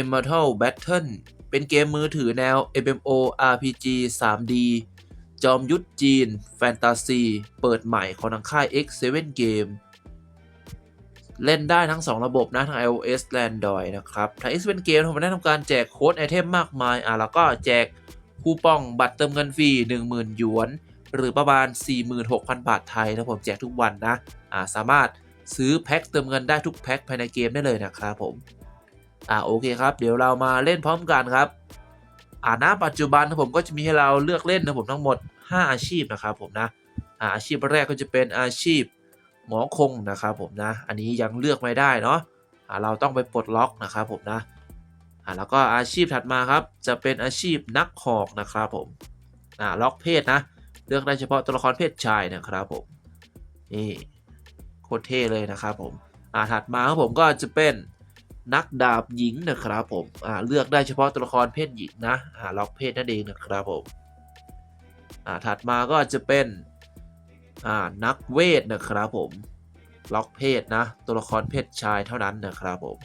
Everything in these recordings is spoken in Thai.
Immortal Battle เป็นเกมมือถือแนว MMO RPG 3D จอมยุทธจีน แฟนตาซี เปิดใหม่ของทางค่าย X7 Game เล่นได้ทั้ง 2 ระบบนะ ทั้ง iOS และ Android นะครับ ทาง X7 Game ผมได้ทำการแจกโค้ดไอเทมมากมาย อะ แล้วก็แจกคูปองบัตรเติมเงินฟรี 10,000 หยวน หรือประมาณ 46,000 บาทไทยนะผมแจกทุกวันนะ อ่าสามารถซื้อแพ็คเติมเงินได้ทุกแพ็คภายในเกมได้เลยนะครับผม อ่าโอเคครับ เดี๋ยวเรามาเล่นพร้อมกันครับ อ่าณปัจจุบันนะผมก็จะมีให้เราเลือกเล่นนะผมทั้งหมด 5 อาชีพนะครับผมนะอาอาชีพแรกก็จะเป็นอาชีพหมอคงนะครับผมนะ อันนี้ยังเลือกไม่ได้เนาะอ่าเราต้องไปปลดล็อกนะครับผมนะอ่าแล้วก็อาชีพถัดมาครับ จะเป็นอาชีพนักหอกนะครับผมอ่าล็อกเพศนะ เลือกได้เฉพาะตัวละครเพศชายนะครับผมนี่โคตรเท่เลยนะครับผมอ่าถัดมาครับผมก็จะเป็น นักดาบหญิงนะครับผมอ่าเลือกได้เฉพาะตัวละครเพศหญิงนะอ่าล็อกเพศนั่นเองนะครับผมอ่าถัดมาก็จะเป็นอ่านักเวทนะครับผมล็อกเพศนะตัวละครเพศชายเท่านั้นนะครับผม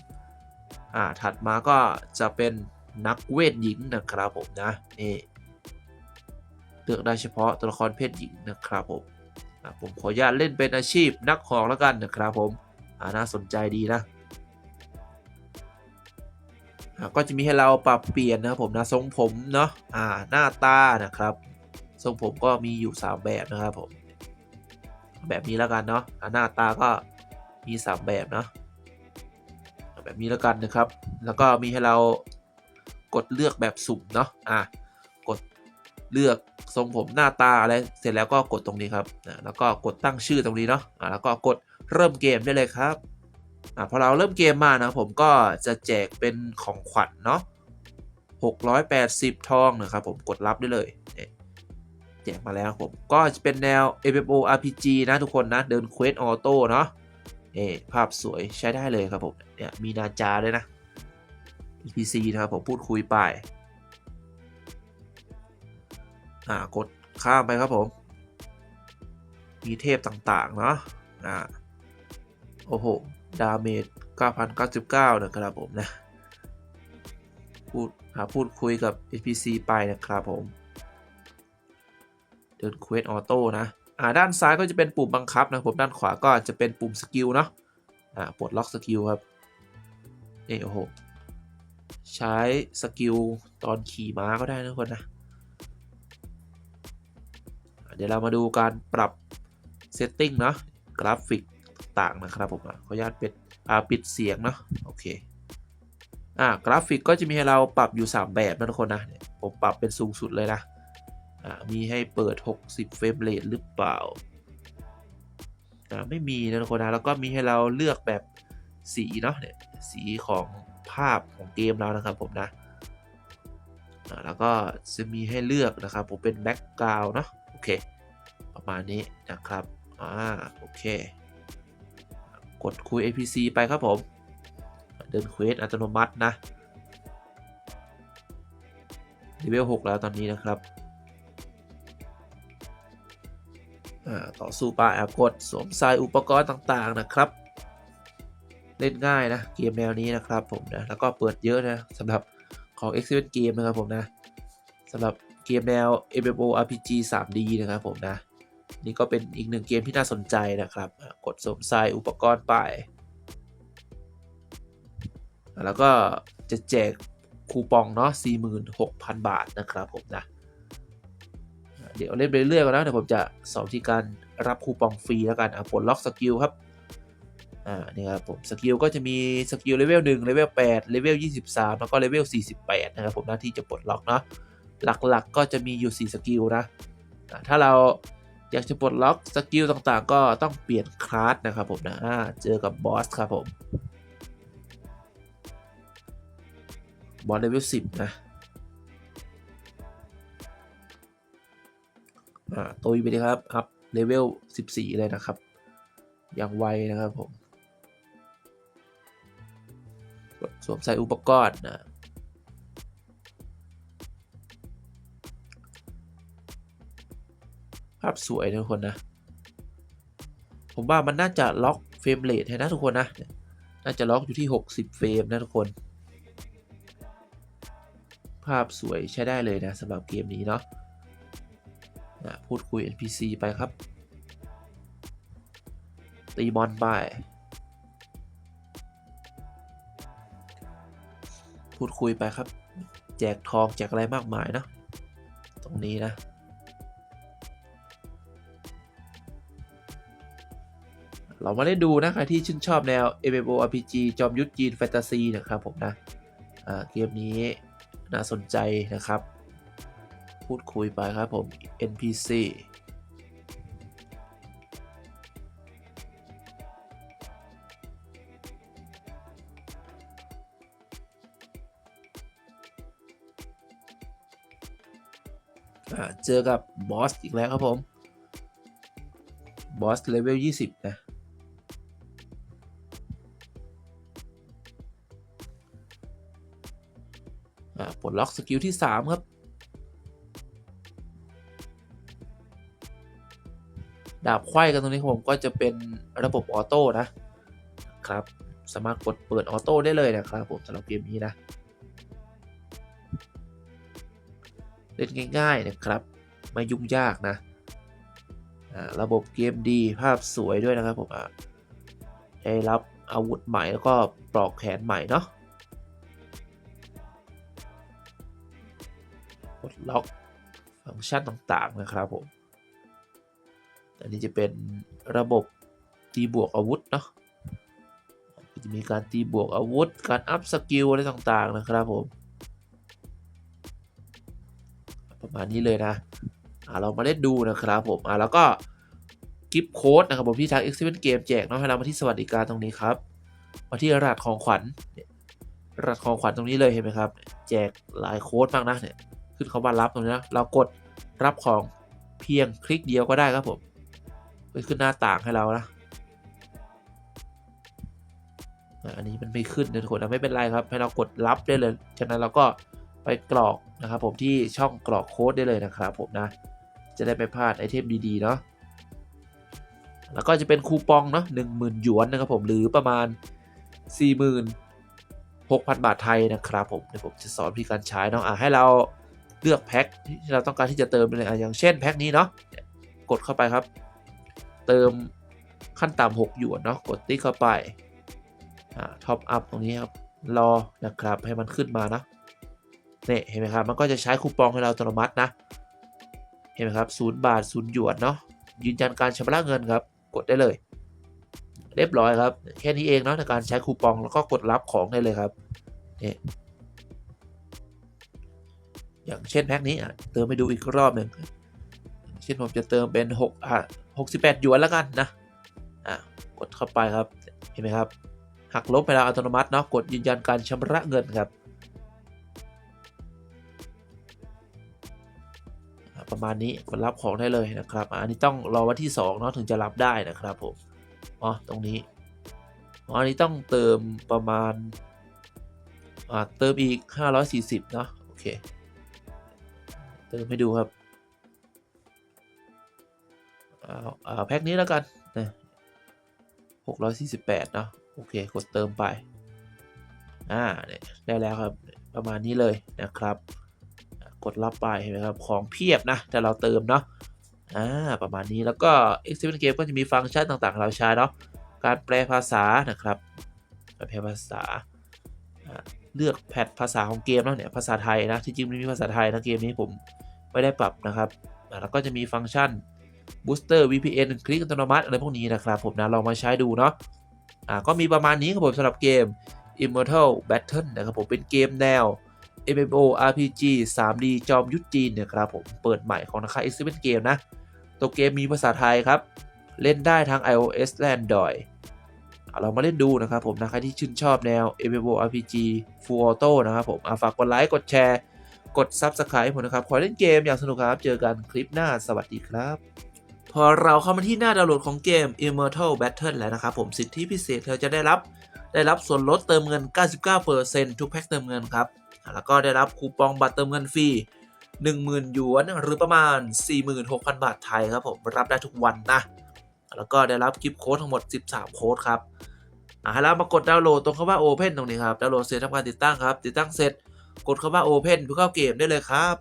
อ่าถัดมาก็จะเป็นนักเวทหญิงนะครับผมนะนี่เลือกได้เฉพาะตัวละครเพศหญิงนะครับผมผมขออนุญาตเล่นเป็นอาชีพนักหอกแล้วกันนะครับผมน่าสนใจดีนะ ก็จะมีให้เราปรับเปลี่ยนนะครับผมนะทรงผมเนาะอ่าหน้าตานะครับ ทรงผมก็มีอยู่ 3 แบบนะครับผมแบบนี้แล้วกันเนาะหน้าตาก็มี 3 แบบเนาะแบบนี้แล้วกันนะครับ แล้วก็มีให้เรากดเลือกแบบสุ่มเนาะอ่ากดเลือกทรงผมหน้าตาอะไรเสร็จแล้วก็กดตรงนี้ครับแล้วก็กดตั้งชื่อตรงนี้เนาะอ่าแล้วก็กดเริ่มเกมได้เลยครับ อ่าพอเราเริ่มเกมมานะผมก็จะแจกเป็นของขวัญเนาะ680 ทองนะครับผมกดรับได้เลยเนี่ยแจกมาแล้วผมก็จะเป็นแนว MMO RPG นะทุกคนนะ เดินเควสออโต้เนาะเอภาพสวยใช้ได้เลยครับผมเนี่ยมีนาจาด้วยนะ PC นะครับผมพูดคุยไปอ่ากดข้ามไปครับผม มีเทพต่างๆ เนาะอ่าโอ้โห ดาเมจ 9,099 นะครับผมนะ พูดหาพูดคุยกับ NPC ไปนะครับผม เดินเควสออโต้นะ อ่าด้านซ้ายก็จะเป็นปุ่มบังคับนะผมด้านขวาก็จะเป็นปุ่มสกิลเนาะ อ่าปลดล็อกสกิลครับนี่โอ้โห ใช้สกิลตอนขี่ม้าก็ได้นะทุกคนนะอะเดี๋ยวเรามาดูการปรับเซตติ้งเนาะกราฟิก ต่างๆนะครับผมขออนุญาตปิดปิดเสียงเนาะโอเคอ่ากราฟิกก็จะมีให้เราปรับอยู่ 3 แบบนะทุกคนนะผมปรับเป็นสูงสุดเลยนะอ่ามีให้เปิด 60 เฟรมเรทหรือเปล่าอ่าไม่มีนะทุกคนนะแล้วก็มีให้เราเลือกแบบสีเนาะเนี่ยสีของภาพของเกมเรานะครับผมนะอ่าแล้วก็จะมีให้เลือกนะครับผมเป็นแบ็กกราวน์เนาะโอเคประมาณนี้นะครับอ่าโอเค กดคุย APC ไปครับผม เดินเควสอัตโนมัตินะเลเวล6แล้วตอนนี้นะครับต่อสู้ป่าแอบกดสวมใส่อุปกรณ์ต่างๆนะครับ เล่นง่ายนะ เกมแนวนี้นะครับผมนะ แล้วก็เปิดเยอะนะสำหรับของ x 7 Game นะครับผมนะสำหรับเกมแนว MMO RPG 3D นะครับผมนะ นี่ก็เป็นอีกหนึ่งเกมที่น่าสนใจนะครับ กดสมใส่อุปกรณ์ไป แล้วก็จะแจกคูปองเนาะ46,000 บาทนะครับผมนะ เดี๋ยวเล่นไปเรื่อยๆก่อนนะ เดี๋ยวผมจะสอนวิธีการรับคูปองฟรีแล้วกันอะปลดล็อกสกิลครับ อ่า นี่ครับผมสกิลก็จะมีสกิลเลเวล1เลเวล8เลเวล23 แล้วก็เลเวล48 นะครับผมหน้าที่จะปลดล็อกเนาะ หลักๆกก็จะมีอยู่ 4 สกิลนะ ถ้าเรา อยากจะปลดล็อกสกิลต่างๆ ก็ต้องเปลี่ยนคลาสนะครับผมนะเจอกับบอสครับผมบอสเลเวล10นะอ่าตุยไปเลยครับอัพเลเวล14เลยนะครับ อย่างไวนะครับผม สวมใส่อุปกรณ์นะาพสวยนะทุกคนนะ ผมว่ามันน่าจะล็อกเฟรมเรทให้นะทุกคนนะ น่าจะล็อกอยู่ที่ 60 เฟรมนะทุกคน ภาพสวยใช้ได้เลยนะสำหรับเกมนี้เนาะนะพูดคุย NPC ไปครับ ตีมอนไป พูดคุยไปครับ แจกทองแจกอะไรมากมายเนอะตรงนี้นะ เรามาได้ดูนะใครที่ชื่นชอบแนว MMORPG จอมยุทธจีนแฟนตาซีนะครับผมนะเกมนี้น่าสนใจนะครับ พูดคุยไปครับผม NPC เจอกับบอสอีกแล้วครับผม บอสเลเวล 20 นะ ปลดล็อกสกิลที่ 3 ครับ ดาบไขว้กันตรงนี้ผมก็จะเป็นระบบออโต้นะครับ สามารถกดเปิดออโต้ได้เลยนะครับผมสำหรับเกมนี้นะ เล่นง่ายๆนะครับ ไม่ยุ่งยากนะ ระบบเกมดีภาพสวยด้วยนะครับผมอะได้รับอาวุธใหม่แล้วก็ปลอกแขนใหม่เนาะ ล็อกฟังก์ชันต่างๆนะครับผมอันนี้จะเป็นระบบตีบวกอาวุธเนาะจะมีการตีบวกอาวุธ การอัพสกิลอะไรต่างๆนะครับผม ประมาณนี้เลยนะอ่าเรามาเล่นดูนะครับผมอ่าแล้วก็กิฟต์โค้ดนะครับผมที่ทาง x 7 Game แจกเนาะให้เรามาที่สวัสดิการตรงนี้ครับ มาที่รหัสของขวัญรหัสของขวัญตรงนี้เลยเห็นไหมครับ แจกหลายโค้ดมากนะเนี่ย ขึ้นคำว่ารับตรงนี้นะเรากดรับของเพียงคลิกเดียวก็ได้ครับผมขึ้นหน้าต่างให้เรานะอันนี้มันไม่ขึ้นนะทุกคนไม่เป็นไรครับ ให้เรากดรับได้เลย จากนั้นเราก็ไปกรอกนะครับผมที่ช่องกรอกโค้ดได้เลยนะครับผมนะ จะได้ไม่พลาดไอเทมดีๆเนาะแล้วก็จะเป็นคูปองเนาะหนึ่งหมื่นหยวนนะครับผมหรือประมาณสี่หมื่นหกพันบาทไทยนะครับผมเดี๋ยวผมจะสอนวิธีการใช้เนาะอะให้เรา ลือกแพ็คที่เราต้องการที่จะเติมไปเลยอะอย่างเช่นแพ็คนี้เนาะกดเข้าไปครับ เติมขั้นต่ำ6หยวนเนาะกดติ๊กเข้าไปอ่าท็อปอัพตรงนี้ครับ รอนะครับให้มันขึ้นมานะเนี่ยเห็นไหมครับ มันก็จะใช้คูปองให้เราอัตโนมัตินะ เห็นไหมครับศูนย์บาทศูนย์หยวนเนาะยืนยันการชำระเงินครับ กดได้เลย เรียบร้อยครับ แค่นี้เองเนาะในการใช้คูปองแล้วก็กดรับของได้เลยครับนี่ อย่างเช่นแพ็คนี้อะเติมไปดูอีกรอบหนึ่งเช่นผมจะเติมเป็น6อะ68หยวนแล้วกันนะอะกดเข้าไปครับเห็นไหมครับหักลบไปแล้วอัตโนมัติเนาะกดยืนยันการชำระเงินครับประมาณนี้กดรับของได้เลยนะครับ อันนี้ต้องรอวันที่2เนาะถึงจะรับได้นะครับผมอ๋อตรงนี้อ๋ออันนี้ต้องเติมประมาณอ่าเติมอีก 540เนาะโอเค เติมให้ดูครับเอาเอาแพ็คนี้แล้วกันนะหกร้อยสี่สิบแปดเนาะโอเค กดเติมไป อ่าเนี่ยได้แล้วครับ ประมาณนี้เลยนะครับ กดรับไปเห็นไหมครับ ของเพียบนะ แต่เราเติมเนาะ อ่า ประมาณนี้ แล้วก็ x 7 Game ก็จะมีฟังก์ชันต่างๆเราใช้เนาะ การแปลภาษานะครับ แปลภาษาอ่า เลือกแพทภาษาของเกมเนาะเนี่ยภาษาไทยนะที่จริงไมันมีภาษาไทยนะเกมนี้ผมไม่ได้ปรับนะครับแล้วก็จะมีฟังก์ชัน Booster VPN คลิกอัตโนมัติอะไรพวกนี้นะครับผมนะลองมาใช้ดูเนาะอ่าก็มีประมาณนี้ครับผมสำหรับเกม Immortal Battle นะครับผมเป็นเกมแนว MMO RPG 3D จอมยุทธจีนเนี่ยครับผมเปิดใหม่ของนะคะ X7 Game นะ ตัวเกมมีภาษาไทยครับ เล่นได้ทั้ง iOS และ Android อะ เรามาเล่นดูนะครับผมนะใครที่ชื่นชอบแนว MMO RPG Full Auto นะครับผมฝากกดไลค์กดแชร์ กด Subscribe ผมนะครับ ขอเล่นเกมอย่างสนุกครับ เจอกันคลิปหน้าสวัสดีครับพอเราเข้ามาที่หน้าดาวน์โหลดของเกม Immortal Battle แล้วนะครับผมสิทธิพิเศษเธอจะได้รับได้รับส่วนลดเติมเงิน 99%ทุกแพ็คเติมเงินครับ แล้วก็ได้รับคูปองบัตรเติมเงินฟรี 10,000 หยวน หรือประมาณ 46,000 บาทไทยครับผม รับได้ทุกวันนะ แล้วก็ได้รับคลิปโค้ดทั้งหมด 13 โค้ดครับอะให้เรามากดดาวน์โหลดตรงคำว่า Open ตรงนี้ครับ ดาวน์โหลดเสร็จทำการติดตั้งครับ ติดตั้งเสร็จ กดคำว่า Open เพื่อเข้าเกมได้เลยครับ